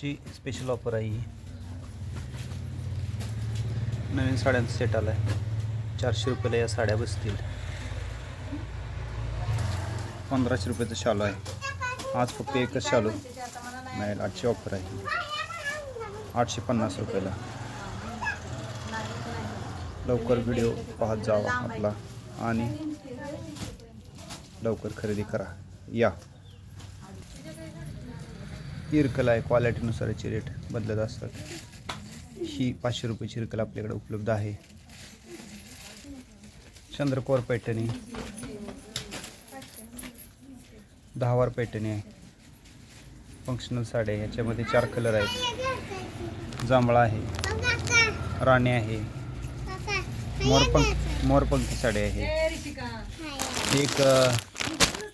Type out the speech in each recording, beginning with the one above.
ची special offer आहे ही. नवीन साड्यांचा सेट आला आहे चारशे रुपयाला या साड्या बसतील. पंधराशे रुपयाचं शालो आहे. आज फक्त एकच शालो. नाही आठशे ऑफर आहे. आठशे पन्नास रुपयाला. लवकर व्हिडिओ पाहत जावा आपला. आणि लवकर खरेदी करा. या. इरकल आहे. क्वालिटीनुसार याचे रेट बदलत असतात. ही पाचशे रुपयाची इरकल आपल्याकडे उपलब्ध आहे. चंद्रकोर पैठणी. दहावार पैठणी आहे. फंक्शनल साडी आहे. चार कलर आहेत. जांभळा आहे. राणी आहे. मोरपंख मोरपंखी साडी आहे. एक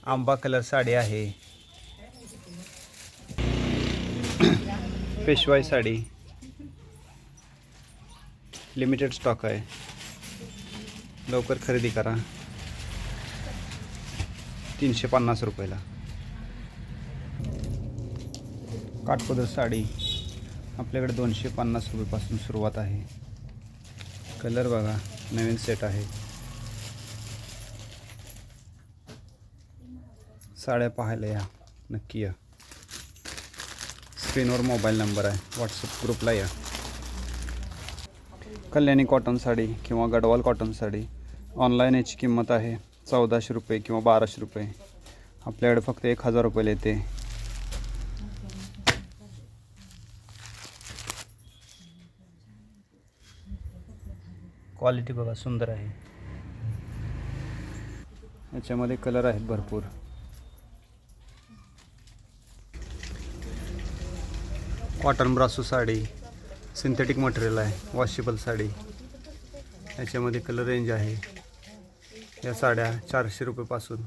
आंबा कलर साडी आहे. पेशवाई साडी. लिमिटेड स्टॉक आहे. लवकर खरेदी करा. तीनशे पन्नास रुपयाला. काठपदर साडी. आपल्याकडे दोनशे पन्नास रुपयेपासून सुरुवात आहे. कलर बघा नवीन सेट आहे. साड्या पाहायला या. नक्की या. स्क्रीनवर मोबाईल नंबर आहे. व्हॉट्सअप ग्रुपला या. कल्याणी कॉटन साडी किंवा गडवाल कॉटन साडी. ऑनलाईन याची किंमत आहे चौदाशे रुपये किंवा बाराशे रुपये. आपल्याकडे फक्त एक हजार रुपये येते. क्वालिटी बघा सुंदर आहे. याच्यामध्ये कलर आहेत भरपूर. Cotton brasso sari synthetic material आहे वॉशेबल साडी. याच्यामध्ये कलर रेंज आहे. या साड्या चारशे रुपयेपासून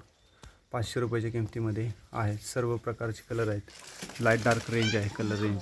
पाचशे रुपयाच्या किमतीमध्ये आहेत. सर्व प्रकारचे कलर आहेत. लाइट डार्क रेंज आहे कलर रेंज